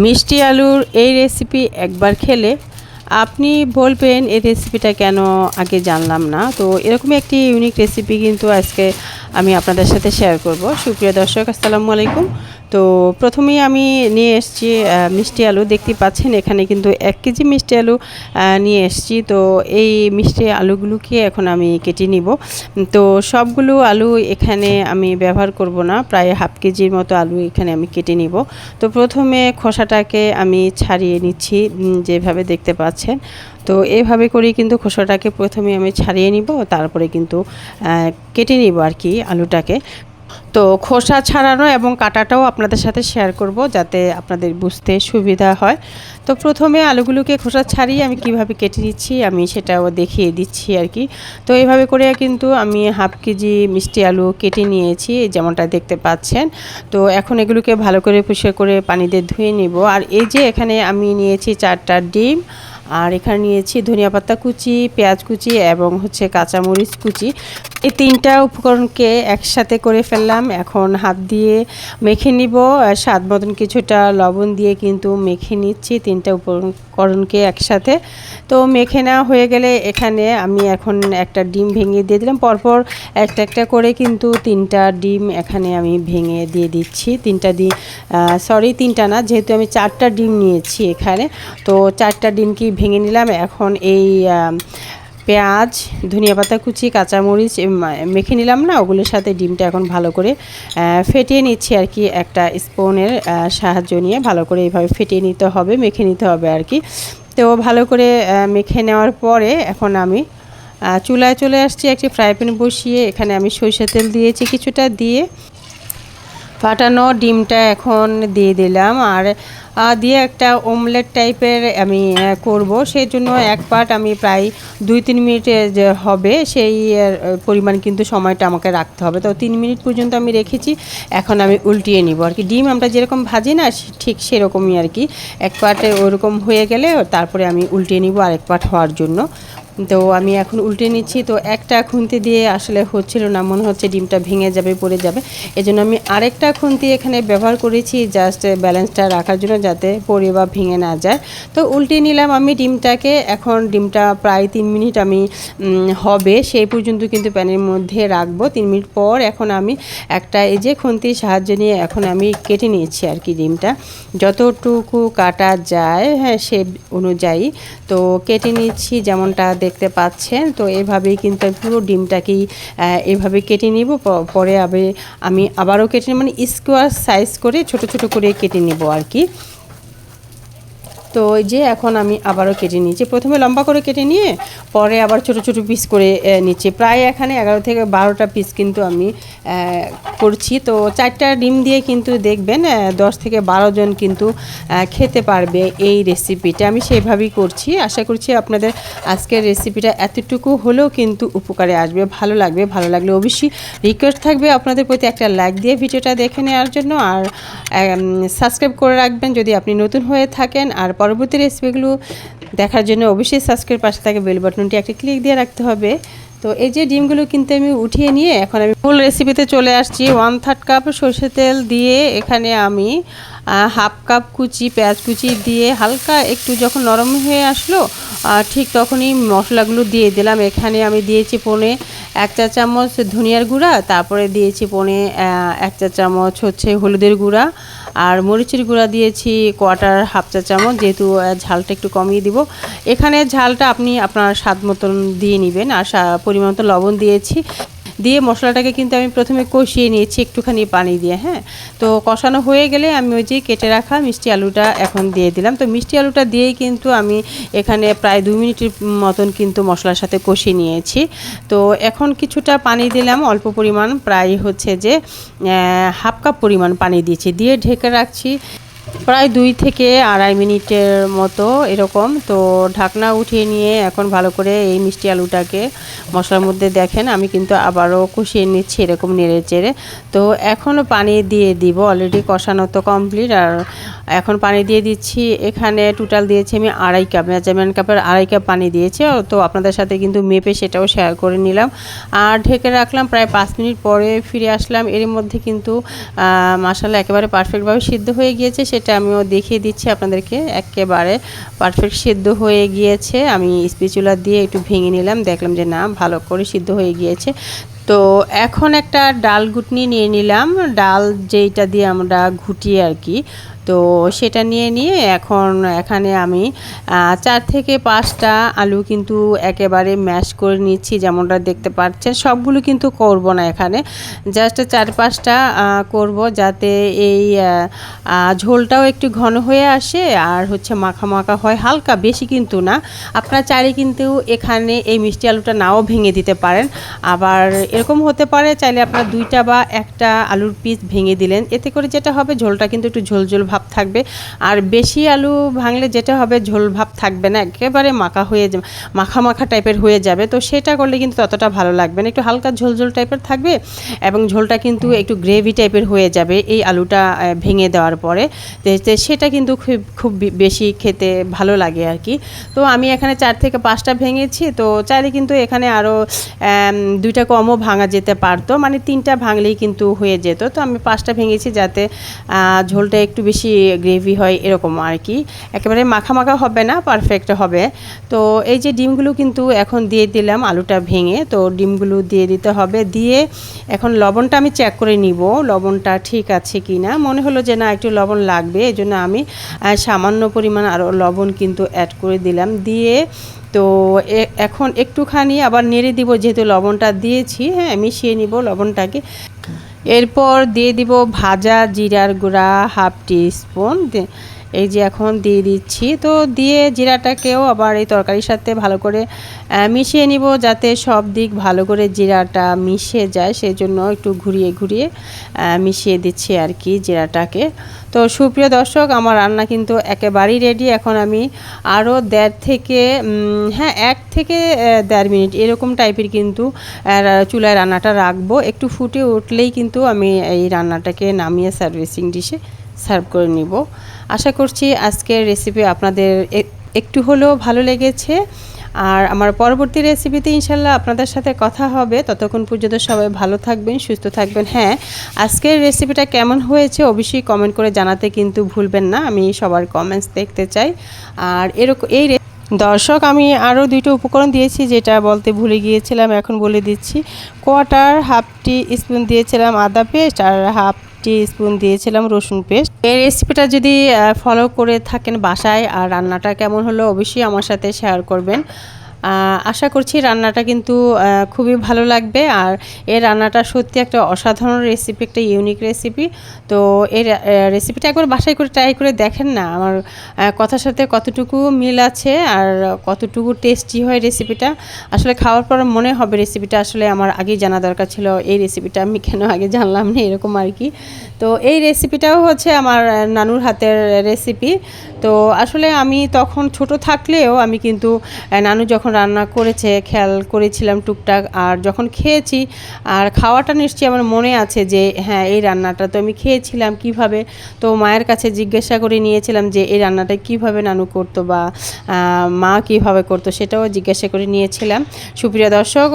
মিষ্টি আলুর এই রেসিপি একবার খেলে আপনি বলবেন এই রেসিপিটা কেন আগে জানলাম না। তো এরকমই একটি ইউনিক রেসিপি কিন্তু আজকে আমি আপনাদের সাথে শেয়ার করব। সুপ্রিয় দর্শক, আসসালামু আলাইকুম। তো প্রথমেই আমি নিয়ে এসেছি মিষ্টি আলু। দেখতে পাচ্ছেন, এখানে কিন্তু এক কেজি মিষ্টি আলু নিয়ে এসেছি। তো এই মিষ্টি আলুগুলোকে এখন আমি কেটে নিব। তো সবগুলো আলু এখানে আমি ব্যবহার করব না, প্রায় হাফ কেজির মতো আলু এখানে আমি কেটে নিব। তো প্রথমে খোসাটাকে আমি ছাড়িয়ে নিচ্ছি যেভাবে দেখতে পাচ্ছেন। তো এইভাবে করে কিন্তু খোসাটাকে প্রথমে আমি ছাড়িয়ে নিব, তারপরে কিন্তু কেটে নিব আর কি আলুটাকে। তো খোসা ছাড়ানো এবং কাটাটাও আপনাদের সাথে শেয়ার করব যাতে আপনাদের বুঝতে সুবিধা হয়। তো প্রথমে আলুগুলোকে খোসা ছাড়িয়ে আমি কীভাবে কেটে নিচ্ছি আমি সেটাও দেখিয়ে দিচ্ছি আর কি। তো এইভাবে করে কিন্তু আমি হাফ কেজি মিষ্টি আলু কেটে নিয়েছি যেমনটা দেখতে পাচ্ছেন। তো এখন এগুলোকে ভালো করে পুষে করে পানি দিয়ে ধুয়ে নিব। আর এই যে এখানে আমি নিয়েছি চারটা ডিম আর এখানে নিয়েছি ধনিয়া পাতা কুচি, পেঁয়াজ কুচি এবং হচ্ছে কাঁচামরিচ কুচি। এই তিনটা উপকরণকে একসাথে করে ফেললাম। এখন হাত দিয়ে মেখে নিব। স্বাদ মতন কিছুটা লবণ দিয়ে কিন্তু মেখে নিচ্ছি তিনটা উপকরণকে একসাথে। তো মেখে নেওয়া হয়ে গেলে এখানে আমি এখন একটা ডিম ভেঙে দিয়ে দিলাম। পরপর একটা একটা করে কিন্তু তিনটা ডিম এখানে আমি ভেঙে দিয়ে দিচ্ছি। তিনটা ডিম সরি তিনটা না, যেহেতু আমি চারটা ডিম নিয়েছি এখানে, তো চারটা ডিমকে ভেঙে নিলাম? এখন এই পেঁয়াজ, ধনিয়া পাতা কুচি, কাঁচামরিচ মেখে নিলাম না, ওগুলোর সাথে ডিমটা এখন ভালো করে ফেটিয়ে নিচ্ছি আর কি একটা স্পুনের সাহায্য নিয়ে। ভালো করে এইভাবে ফেটিয়ে নিতে হবে, মেখে নিতে হবে আর কি। তো ভালো করে মেখে নেওয়ার পরে এখন আমি চুলায় চলে আসছি, একটি ফ্রাই প্যান বসিয়ে। এখানে আমি সরিষা তেল দিয়েছি কিছুটা, দিয়ে ফাটানো ডিমটা এখন দিয়ে দিলাম আর দিয়ে একটা ওমলেট টাইপের আমি করব। সেই জন্য এক পাট আমি প্রায় দুই তিন মিনিটে যে হবে সেই পরিমাণ কিন্তু সময়টা আমাকে রাখতে হবে। তো তিন মিনিট পর্যন্ত আমি রেখেছি, এখন আমি উল্টিয়ে নিব। আর কি ডিম আমরা যেরকম ভাজি না ঠিক সেরকমই আর কি। এক পাটে ওরকম হয়ে গেলে তারপরে আমি উল্টিয়ে নিব আরেক পাট হওয়ার জন্য। তো আমি এখন উল্টে নিচ্ছি। তো একটা খুন্তি দিয়ে আসলে হচ্ছিল না, মনে হচ্ছে ডিমটা ভেঙে যাবে, পড়ে যাবে। এজন্য আমি আরেকটা খুন্তি এখানে ব্যবহার করেছি জাস্ট ব্যালেন্সটা রাখার জন্য যাতে পড়ে বা ভেঙে না যায়। তো উল্টে নিলাম আমি ডিমটাকে। এখন ডিমটা প্রায় তিন মিনিট আমি হবে, সেই পর্যন্ত কিন্তু প্যানের মধ্যে রাখব। তিন মিনিট পর এখন আমি একটা এই যে খুন্তির সাহায্য নিয়ে এখন আমি কেটে নিয়েছি আর কি ডিমটা। যতটুকু কাটা যায় হ্যাঁ সে অনুযায়ী। তো কেটে নিচ্ছি, যেমনটা দেখতে পাচ্ছেন। তো এভাবেই কিন্তু পুরো ডিমটাকেই এভাবে কেটে নিব। পরে আমি আবারও কেটে মানে স্কোয়ার সাইজ করে ছোট ছোট করে কেটে নেব আর কি। তো ওই যে এখন আমি আবারও কেটে নিয়েছি। প্রথমে লম্বা করে কেটে নিয়ে পরে আবার ছোট ছোট পিস করে নিচ্ছি। প্রায় এখানে এগারো থেকে বারোটা পিস কিন্তু আমি করছি। তো চারটা ডিম দিয়ে কিন্তু দেখবেন দশ থেকে বারো জন কিন্তু খেতে পারবে এই রেসিপিটা আমি সেভাবেই করছি। আশা করছি আপনাদের আজকের রেসিপিটা এতটুকু হলেও কিন্তু উপকারে আসবে, ভালো লাগবে। ভালো লাগলে অবশ্যই রিকোয়েস্ট থাকবে আপনাদের প্রতি একটা লাইক দিয়ে ভিডিওটা দেখে নেওয়ার জন্য। আর সাবস্ক্রাইব করে রাখবেন যদি আপনি নতুন হয়ে থাকেন। আর পরবর্তী রেসিপিগুলো দেখার জন্য অবশ্যই সাবস্ক্রাইব পাশে থাকে বেল বাটনটি একটা ক্লিক দিয়ে রাখতে হবে। তো এই যে ডিমগুলো কিন্তু আমি উঠিয়ে নিয়ে এখন আমি ফুল রেসিপিতে চলে আসছি। ওয়ান থার্ড কাপ সর্ষে তেল দিয়ে এখানে আমি হাফ কাপ কুচি, পেঁয়াজ কুচি দিয়ে হালকা একটু যখন নরম হয়ে আসলো ঠিক তখনই মশলাগুলো দিয়ে দিলাম। এখানে আমি দিয়েছি পনে এক চা চামচ ধনিয়ার গুঁড়া, তারপরে দিয়েছি পনে এক চা চামচ হচ্ছে হলুদের গুঁড়া আর মরিচের গুঁড়া দিয়েছি কোয়াটার হাফ চা চামচ, যেহেতু ঝালটা একটু কমিয়ে দিব। এখানে ঝালটা আপনি আপনার স্বাদ মতন দিয়ে নেবেন। আর পরিমাণ মতো লবণ দিয়েছি। দিয়ে মশলাটাকে কিন্তু আমি প্রথমে কষিয়ে নিয়েছি একটুখানি পানি দিয়ে হ্যাঁ? তো কষানো হয়ে গেলে আমি ওই যে কেটে রাখা মিষ্টি আলুটা এখন দিয়ে দিলাম। তো মিষ্টি আলুটা দিয়েই কিন্তু আমি এখানে প্রায় দুই মিনিটের মতন কিন্তু মশলার সাথে কষিয়ে নিয়েছি। তো এখন কিছুটা পানি দিলাম, অল্প পরিমাণ, প্রায় হচ্ছে যে হাফ কাপ পরিমাণ পানি দিয়েছি। দিয়ে ঢেকে রাখছি। প্রায় দুই থেকে আড়াই মিনিটের মতো এরকম। তো ঢাকনা উঠিয়ে নিয়ে এখন ভালো করে এই মিষ্টি আলুটাকে মশলার মধ্যে দেখেন, আমি কিন্তু আবারও কষিয়ে নিচ্ছি এরকম নেড়ে চেড়ে। তো এখনও পানি দিয়ে দিব অলরেডি কষানো তো কমপ্লিট আর এখন পানি দিয়ে দিচ্ছি, এখানে টোটাল দিয়েছি আমি আড়াই কাপ মেজারমেন্ট কাপের আড়াই কাপ পানি দিয়েছি। তো আপনাদের সাথে কিন্তু মেপে সেটাও শেয়ার করে নিলাম। আর ঢেকে রাখলাম প্রায় পাঁচ মিনিট পরে ফিরে আসলাম। এর মধ্যে কিন্তু মাসালা একেবারে পারফেক্টভাবে সিদ্ধ হয়ে গিয়েছে। সেটা এটা আমিও দেখিয়ে দিচ্ছি আপনাদেরকে। একেবারে পারফেক্ট সিদ্ধ হয়ে গিয়েছে। আমি স্পিচুলা দিয়ে একটু ভেঙে নিলাম। দেখলাম যে না, ভালো করে সিদ্ধ হয়ে গিয়েছে। তো এখন একটা ডাল গুটনি নিয়ে নিলাম। ডাল যেইটা দিয়ে আমরা ঘুটিয়ে আর কি তো সেটা নিয়ে নিয়ে এখন এখানে আমি চার থেকে পাঁচটা আলু কিন্তু একেবারে ম্যাশ করে নিচ্ছি, যেমনটা দেখতে পাচ্ছেন। সবগুলো কিন্তু করব না এখানে। জাস্ট চার পাঁচটা করব যাতে এই ঝোলটাও একটু ঘন হয়ে আসে আর হচ্ছে মাখা মাখা হয় হালকা, বেশি কিন্তু না। আপনার চাইলে কিন্তু এখানে এই মিষ্টি আলুটা নাও ভেঙে দিতে পারেন। আবার এরকম হতে পারে, চাইলে আপনার দুইটা বা একটা আলুর পিস ভেঙে দিলেন। এতে করে যেটা হবে, ঝোলটা কিন্তু একটু ঝোল ঝোল ভাব থাকবে। আর বেশি আলু ভাঙলে যেটা হবে ঝোল ভাব থাকবে না একেবারে মাখা হয়ে মাখা মাখা টাইপের হয়ে যাবে। তো সেটা করলে কিন্তু ততটা ভালো লাগবে না। একটু হালকা ঝোল ঝোল টাইপের থাকবে এবং ঝোলটা কিন্তু একটু গ্রেভি টাইপের হয়ে যাবে এই আলুটা ভেঙে দেওয়ার পরে। সেটা কিন্তু খুব খুব বেশি খেতে ভালো লাগে আর কি। তো আমি এখানে চার থেকে পাঁচটা ভেঙেছি। তো চাইলে কিন্তু এখানে আরও দুইটা কমও ভাঙা যেতে পারতো। মানে তিনটা ভাঙলেই কিন্তু হয়ে যেত। তো আমি পাঁচটা ভেঙেছি যাতে ঝোলটা একটু বেশি গ্রেভি হয় এরকম আর কি একেবারে মাখা মাখা হবে না পারফেক্ট হবে। তো এই যে ডিমগুলো কিন্তু এখন দিয়ে দিলাম, আলুটা ভেঙে। তো ডিমগুলো দিয়ে দিতে হবে। দিয়ে এখন লবণটা আমি চেক করে নিব, লবণটা ঠিক আছে কি না মনে হলো যে না, একটু লবণ লাগবে এই জন্য আমি সামান্য পরিমাণ আরও লবণ কিন্তু অ্যাড করে দিলাম। দিয়ে তো এখন একটুখানি আবার নেড়ে দিব, যেহেতু লবণটা দিয়েছি হ্যাঁ মিশিয়ে নিব লবণটাকে। এরপর দিয়ে দিব ভাজা জিরার গুঁড়া হাফ টি স্পুন এই যে এখন দিয়ে দিচ্ছি। তো দিয়ে জিরাটাকেও আবার এই তরকারির সাথে ভালো করে মিশিয়ে নিব যাতে সব দিক ভালো করে জিরাটা মিশে যায়। সেই জন্য একটু ঘুরিয়ে ঘুরিয়ে মিশিয়ে দিচ্ছি আর কি জিরাটাকে। তো সুপ্রিয় দর্শক, আমার রান্না কিন্তু একেবারেই রেডি এখন আমি আরও দেড় থেকে হ্যাঁ এক থেকে দেড় মিনিট এরকম টাইপের কিন্তু চুলায় রান্নাটা রাখব। একটু ফুটে উঠলেই কিন্তু আমি এই রান্নাটাকে নামিয়ে সার্ভিসিং ডিশে সার্ভ করে নিব। আশা করছি আজকের রেসিপি আপনাদের একটু হলেও ভালো লেগেছে। আর আমার পরবর্তী রেসিপিতে ইনশাল্লাহ আপনাদের সাথে কথা হবে। ততক্ষণ পর্যন্ত সবাই ভালো থাকবেন, সুস্থ থাকবেন। হ্যাঁ আজকের রেসিপিটা কেমন হয়েছে অবশ্যই কমেন্ট করে জানাতে কিন্তু ভুলবেন না। আমি সবার কমেন্টস দেখতে চাই। আর এরকম এই দর্শক, আমি আরও দুইটা উপকরণ দিয়েছি যেটা বলতে ভুলে গিয়েছিলাম, এখন বলে দিচ্ছি। কোয়াটার হাফ টি স্পুন দিয়েছিলাম আদা পেস্ট আর হাফ টি স্পুন দিয়েছিলাম রসুন পেস্ট। এই রেসিপিটা যদি ফলো করে থাকেন বাসায় আর রান্নাটা কেমন হলো অবশ্যই আমার সাথে শেয়ার করবেন। আশা করছি রান্নাটা কিন্তু খুবই ভালো লাগবে। আর এই রান্নাটা সত্যি একটা অসাধারণ রেসিপি একটা ইউনিক রেসিপি তো এই রেসিপিটা একবার বাসায় করে ট্রাই করে দেখেন না। আমার কথার সাথে কতটুকু মিল আছে আর কতটুকু টেস্টি হয় রেসিপিটা আসলে খাওয়ার পর মনে হবে রেসিপিটা আসলে আমার আগেই জানা দরকার ছিল, এই রেসিপিটা আমি কেন আগে জানলাম না, এরকম আর কি। তো এই রেসিপিটাও হচ্ছে আমার নানুর হাতের রেসিপি তো আসলে আমি তখন ছোট থাকলেও আমি কিন্তু নানু যখন রান্না করেছে, খেয়াল করেছিলাম টুকটাক। আর যখন খেয়েছি, আর খাওয়াটা নিশ্চয়ই আমার মনে আছে যে হ্যাঁ এই রান্নাটা তো আমি খেয়েছিলাম কীভাবে? তো মায়ের কাছে জিজ্ঞাসা করে নিয়েছিলাম যে, এই রান্নাটা কীভাবে নানু করতো বা মা কীভাবে করতো সেটাও জিজ্ঞাসা করে নিয়েছিলাম। সুপ্রিয় দর্শক